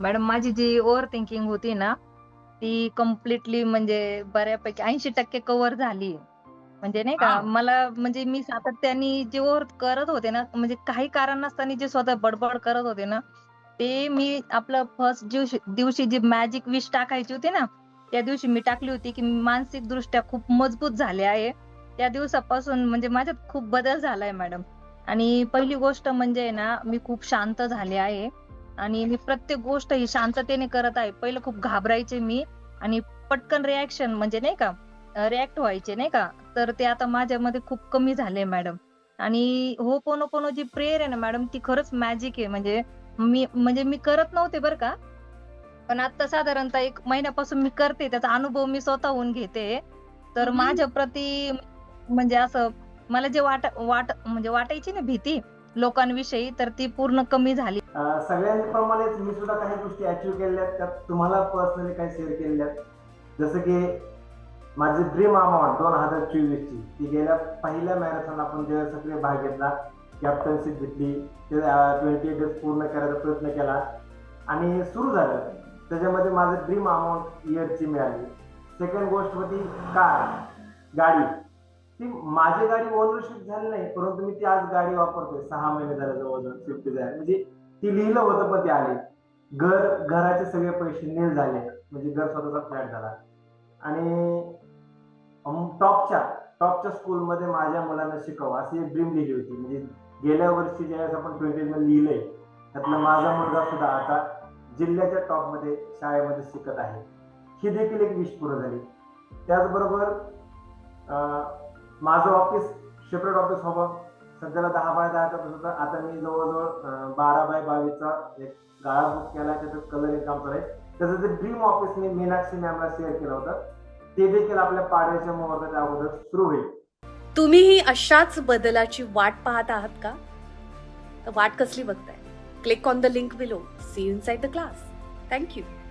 Madam माझी जी over thinking होती ना ती कम्प्लिटली म्हणजे बऱ्यापैकी ऐंशी टक्के कव्हर झाली. म्हणजे नाही का. मला म्हणजे मी सातत्याने जे ओव्हर करत होते ना म्हणजे काही कारण नसताना जे स्वतः बडबड करत होते ना ते मी आपलं फर्स्ट दिवशी दिवशी जी मॅजिक विश टाकायची होती ना त्या दिवशी मी टाकली होती की मानसिक दृष्ट्या खूप मजबूत झाले आहे. त्या दिवसापासून म्हणजे माझ्यात खूप बदल झालाय मॅडम. आणि पहिली गोष्ट म्हणजे ना मी खूप शांत झाले आहे. आणि मी प्रत्येक गोष्ट ही शांततेने करत आहे. पहिलं खूप घाबरायचे मी आणि पटकन रिॲक्शन म्हणजे नाही का रिॲक्ट व्हायचे नाही का? तर ते आता माझ्यामध्ये खूप कमी झाले मॅडम आणि हो पोनो पोनो जी प्रेयर आहे ना मॅडम ती खरंच मॅजिक आहे. म्हणजे मी म्हणजे मी करत नव्हते बरं का. पण आता साधारणतः एक महिन्यापासून मी करते त्याचा अनुभव मी स्वतःहून घेते. तर. माझ्या प्रती म्हणजे असं मला जे वाट वाट म्हणजे वाटायची ना भीती लोकांविषयी तर ती पूर्ण कमी झाली. सगळ्यांप्रमाणेच मी सुद्धा काही गोष्टी अचीव्ह केलेल्या त्यात तुम्हाला पर्सनली काही शेअर केलेल्या आहेत. जसं की माझी ड्रीम अमाऊंट दोन हजार चोवीस ची ती गेल्या पहिल्या मॅरेथॉन आपण जेव्हा सगळे भाग घेतला कॅप्टनशिप घेतली ते ट्वेंटी एट डेज पूर्ण करायचा प्रयत्न केला. आणि सुरू झालं. त्याच्यामध्ये माझं ड्रीम अमाऊंट इयरची मिळाली. सेकंड गोष्ट होती कार गाडी. ती माझी गाडी ओनरशिप झाली नाही परंतु मी ती आज गाडी वापरतोय. सहा महिने झाले जवळजवळ स्विफ्ट डिझायर म्हणजे ती लिहिलं होतं पण ते आले. घर घराचे सगळे पैसे नील झाले. म्हणजे घर स्वतःचा फ्लॅट झाला. आणि टॉपच्या टॉपच्या स्कूलमध्ये माझ्या मुलांना शिकव अशी एक ड्रीम लिहिली होती. म्हणजे गेल्या वर्षी ज्यावेळेस आपण ट्वेंटी लिहिलंय त्यातला माझा मुलगा सुद्धा आता जिल्ह्याच्या टॉपमध्ये शाळेमध्ये शिकत आहे. ही देखील एक विश पूर्ण झाली. त्याचबरोबर माझं ऑफिस सेपरेट ऑफिस हवं. सध्याला दहा बाय दहाचा ऑफिस होतं आता मी जवळजवळ बारा बाय बावीसचा एक गाळा बुक केला त्याचं कलरिंग काम चालू आहे. त्याचं जे ड्रीम ऑफिस मी मीनाक्षी मॅमला शेअर केलं होतं. ते देखील आपल्या पाडव्याच्या मुहूर्ताच्या अगोदर सुरू होईल. तुम्हीही अशाच बदलाची वाट पाहत आहात का? वाट कसली बघताय? Click on the link below see inside the class thank you